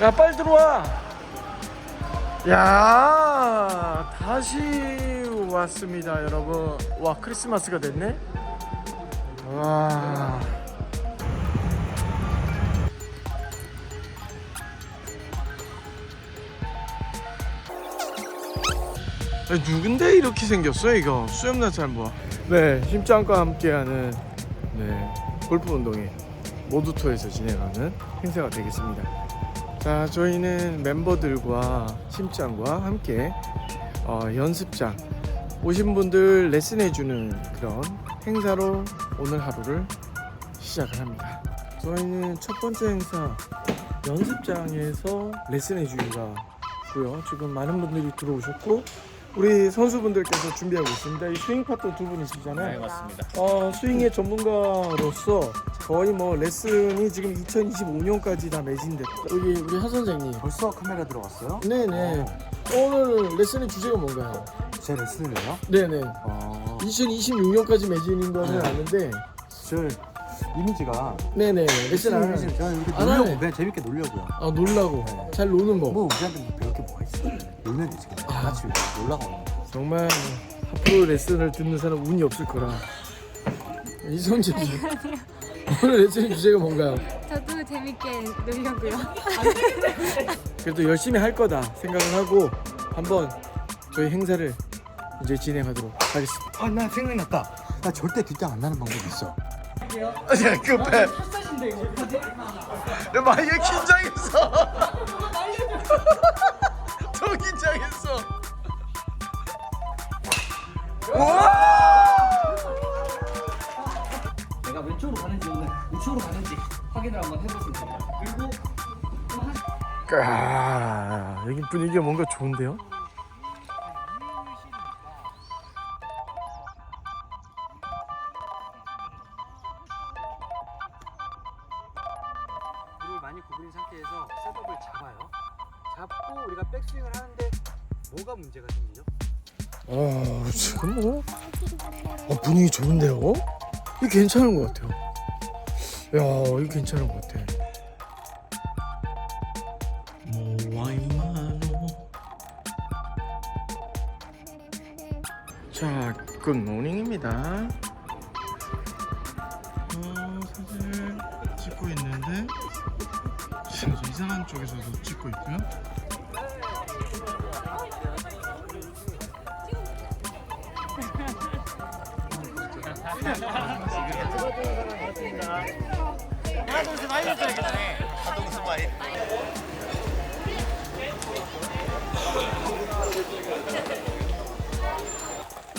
야 빨리 들어와. 야 다시 왔습니다 여러분. 와 크리스마스가 됐네? 와. 아니, 누군데 이렇게 생겼어 이거? 수염난 사람 봐. 네 심장과 함께하는 네 골프 운동회 모두토에서 진행하는 행사가 되겠습니다. 자 저희는 멤버들과 심장과 함께 어, 연습장 오신 분들 레슨해주는 그런 행사로 오늘 하루를 시작을 합니다. 저희는 첫 번째 행사 연습장에서 레슨해주기가 고요. 지금 많은 분들이 들어오셨고 우리 선수분들께서 준비하고 있습니다. 이 스윙 파트 두 분이시잖아요. 맞습니다. 어, 스윙의 전문가로서 거의 뭐 레슨이 지금 2025년까지 다 매진됐고 여기 우리 하 선생님 벌써 카메라 들어갔어요? 네네 오늘 레슨의 주제가 뭔가요? 제 레슨을 해요? 네네 어, 2026년까지 매진인 거는 네. 아는데 저 이미지가 네네 레슨 안 이미지 하는 저는 이렇게 안 놀려고 하네. 그냥 재밌게 놀려고요. 아 놀라고 네. 잘 노는 법 뭐 우리한테? 놀면 되지 그냥 다 같이 거. 정말 앞으로 레슨을 듣는 사람 운이 없을 거라 이성재 씨 오늘 레슨 주제가 뭔가요? 저도 재밌게 놀려고요. 그래도 열심히 할 거다 생각을 하고 한번 저희 행사를 이제 진행하도록 하겠습니다. 아, 나 생각났다. 나 절대 뒷장 안 나는 방법이 있어. 야 급해. 내 많이 긴장했어. 더 긴장했어. 내가 왼쪽으로 가는지 오늘 우측으로 가는지 확인을 한번 해보겠습니다. 그리고 아, 여기 분위기가 뭔가 좋은데요? 많이 구부린 상태에서 셋업을 잡아요. 잡고 우리가 백스윙을 하는데 뭐가 문제가 생기죠? 어, 지금 뭐 어, 분위기 좋은데요? 이거 괜찮은 것 같아요. 야, 이거 괜찮은 것 같아. 자, 굿모닝입니다. 어, 사진을 찍고 있는데 지금 좀 이상한 쪽에서도 찍고 있고요.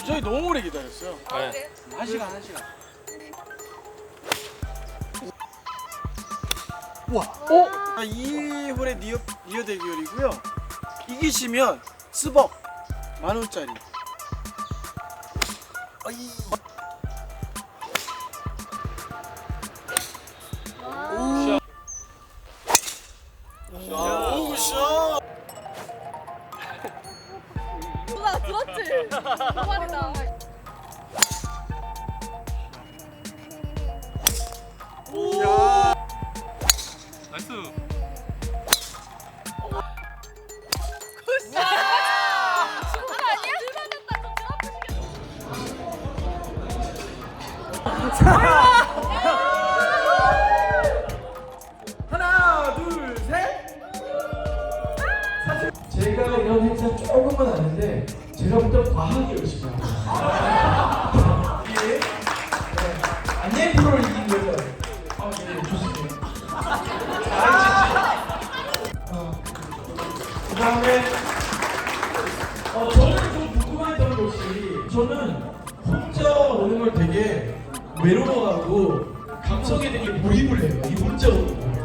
저희 너무 오래 기다렸어요. 한 시간 한 시간. 와, 어? 아, 2홀의 니어 니어 대결이고요. 이기시면 스벅 만 원짜리. 아이. 누나 들었지? 도발이다. 하나, 제가 이런 행사 조금은 아는데 제가 볼때 과하게 열심히 합니다. 이게 네, 안녕 프로를 이긴 거죠. 아, 네, 좋습니다. 어, 그 다음에 어, 저는 좀 궁금했던 것이 저는 혼자 오는 걸 되게 외로워하고 감성에 되게 몰입을 해요. 이 혼자 오는 거.